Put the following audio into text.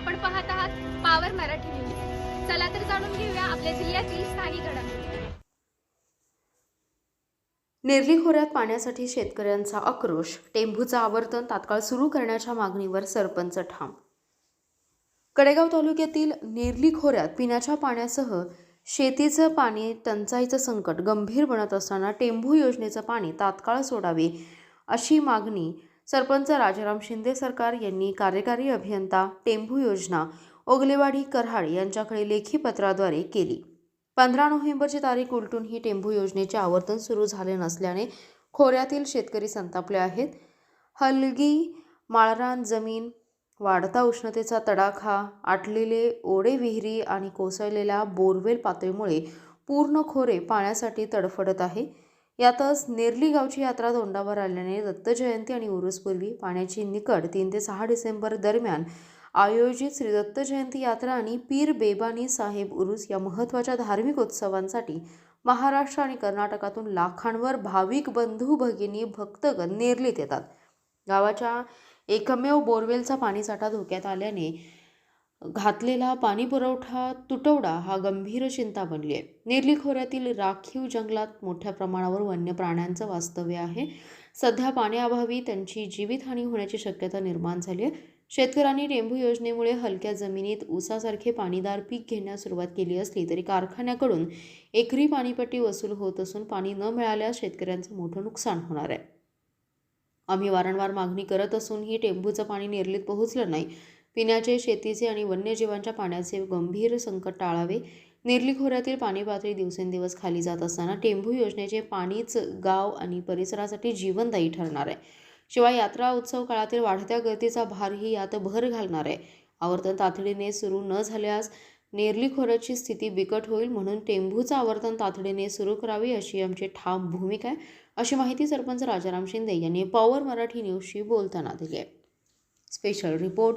आपण पाहत आहात पावर मराठी न्यूज चला तर जाणून घेऊया आपल्या जिल्ह्यातील स्थानिक घडामोडी. नेरली खोऱ्यात पाण्यासाठी शेतकऱ्यांचा आक्रोश टेंभूचं आवर्तन तात्काळ सुरू करण्याच्या मागणीवर सरपंच ठाम. कडेगाव तालुक्यातील नेरली खोऱ्यात पिण्याच्या पाण्यासह शेतीचं पाणी टंचाईचं संकट गंभीर बनत असताना टेंभू योजनेचं पाणी तात्काळ सोडावे अशी मागणी सरपंच राजाराम शिंदे सरकार यांनी कार्यकारी अभियंता टेंभू योजना ओगलेवाडी कराड यांच्याकडे लेखी पत्राद्वारे केली. पंधरा नोव्हेंबरची तारीख उलटून ही टेंभू योजनेचे आवर्तन सुरू झाले नसल्याने खोऱ्यातील शेतकरी संतापले आहेत. हलगी माळरान जमीन वाढता उष्णतेचा तडाखा आटलेले ओढे विहिरी आणि कोसळलेल्या बोरवेल पातळीमुळे पूर्ण खोरे पाण्यासाठी तडफडत आहे. यातच नेरली गावची यात्रा तोंडावर आल्याने दत्तजयंती आणि उरुसपूर्वी पाण्याची निकड तीन ते सहा डिसेंबर दरम्यान आयोजित श्री दत्त जयंती यात्रा आणि पीर बेबानी साहेब उरुस या महत्त्वाच्या धार्मिक उत्सवांसाठी महाराष्ट्र आणि कर्नाटकातून लाखांवर भाविक बंधू भगिनी भक्तगण नेरलीत येतात. गावाच्या एकमेव बोरवेलचा पाणीसाठा धोक्यात आल्याने घातलेला पाणी पुरवठा तुटवडा हा गंभीर चिंता बनली आहे. निर्ली खोऱ्यातील राखीव जंगलात मोठ्या प्रमाणावर वन्य प्राण्यांचं वास्तव्य आहे. सध्या पाण्याअभावी त्यांची जीवितहानी होण्याची शक्यता निर्माण झाली आहे. शेतकऱ्यांनी टेंभू योजनेमुळे हलक्या जमिनीत ऊसासारखे पाणीदार पीक घेण्यास सुरुवात केली असली तरी कारखान्याकडून एकरी पाणीपट्टी वसूल होत असून पाणी न मिळाल्यास शेतकऱ्यांचं मोठं नुकसान होणार आहे. आम्ही वारंवार मागणी करत असूनही टेंभूचं पाणी निर्लीत पोहोचलं नाही. पिण्याचे शेतीचे आणि वन्यजीवांच्या पाण्याचे गंभीर संकट टाळावे. निर्ली खोऱ्यातील पाणी पातळी दिवसेंदिवस खाली जात असताना टेंभू योजनेचे पाणीच गाव आणि परिसरासाठी जीवनदायी ठरणार आहे. शिवाय यात्रा उत्सव काळातील वाढत्या गर्दीचा भारही यात भर घालणार आहे. आवर्तन तातडीने सुरू न झाल्यास नेरली खोऱ्याची स्थिती बिकट होईल म्हणून टेंभूचं आवर्तन तातडीने सुरू करावी अशी आमची ठाम भूमिका आहे. अशी माहिती सरपंच राजाराम शिंदे यांनी पॉवर मराठी न्यूजशी बोलताना दिली आहे. Special report